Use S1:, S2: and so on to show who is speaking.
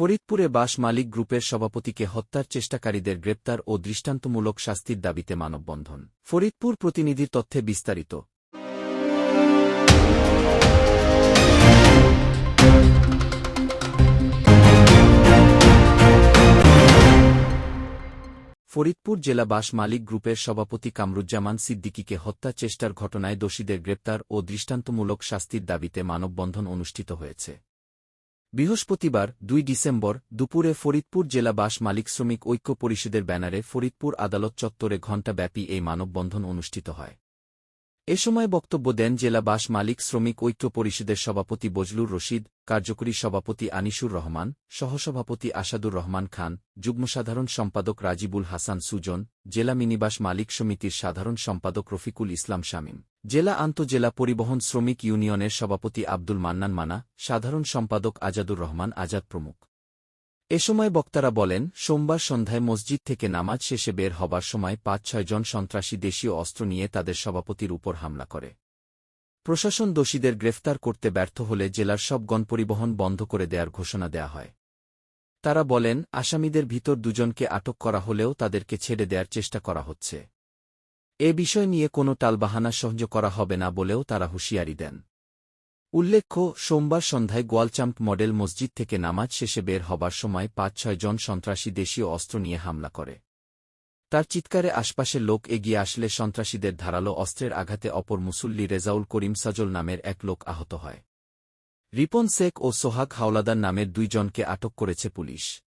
S1: ফরিদপুরে বাস মালিক গ্রুপের সভাপতিকে হত্যার চেষ্টাকারীদের গ্রেপ্তার ও দৃষ্টান্তমূলক শাস্তির দাবিতে মানববন্ধন। ফরিদপুর প্রতিনিধির তথ্যে বিস্তারিত। ফরিদপুর জেলা বাস মালিক গ্রুপের সভাপতি কামরুজ্জামান সিদ্দিকীকে হত্যা চেষ্টার ঘটনায় দোষীদের গ্রেপ্তার ও দৃষ্টান্তমূলক শাস্তির দাবিতে মানববন্ধন অনুষ্ঠিত হয়েছে। বৃহস্পতিবার, দুই ডিসেম্বর, দুপুরে ফরিদপুর জেলা বাস মালিক শ্রমিক ঐক্য পরিষদের ব্যানারে ফরিদপুর আদালত চত্বরে ঘণ্টাব্যাপী এই মানববন্ধন অনুষ্ঠিত হয়। এ সময় বক্তব্য দেন জেলা বাস মালিক, শ্রমিক ঐক্য পরিষদের সভাপতি বজলুর রশিদ, কার্যকরী সভাপতি আনিসুর রহমান, সহসভাপতি আসাদুর রহমান খান, যুগ্ম সাধারণ সম্পাদক রাজিবুল হাসান সুজন, জেলা মিনিবাস মালিক সমিতির সাধারণ সম্পাদক রফিকুল ইসলাম শামীম। জেলা আন্তজেলা পরিবহন শ্রমিক ইউনিয়নের সভাপতি আব্দুল মান্নান মানা, সাধারণ সম্পাদক আজাদুর রহমান আজাদ প্রমুখ। এ সময় বক্তারা বলেন, সোমবার সন্ধ্যায় মসজিদ থেকে নামাজ শেষে বের হবার সময় পাঁচ ছয়জন সন্ত্রাসী দেশীয় অস্ত্র নিয়ে তাদের সভাপতির উপর হামলা করে। প্রশাসন দোষীদের গ্রেফতার করতে ব্যর্থ হলে জেলার সব গণপরিবহন বন্ধ করে দেওয়ার ঘোষণা দেয়া হয়। তারা বলেন, আসামিদের ভিতর দুজনকে আটক করা হলেও তাদেরকে ছেড়ে দেওয়ার চেষ্টা করা হচ্ছে। এ বিষয় নিয়ে কোনো টালবাহানা সহ্য করা হবে না বলেও তারা হুঁশিয়ারি দেন। উল্লেখ্য, সোমবার সন্ধ্যায় গোয়ালচাম্প মডেল মসজিদ থেকে নামাজ শেষে বের হবার সময় পাঁচ ছয় জন সন্ত্রাসী দেশীয় অস্ত্র নিয়ে হামলা করে। তার চিৎকারে আশপাশের লোক এগিয়ে আসলে সন্ত্রাসীদের ধারালো অস্ত্রের আঘাতে অপর মুসল্লি রেজাউল করিম সাজল নামের এক লোক আহত হয়। রিপন শেখ ও সোহাগ হাওলাদার নামের দুইজনকে আটক করেছে পুলিশ।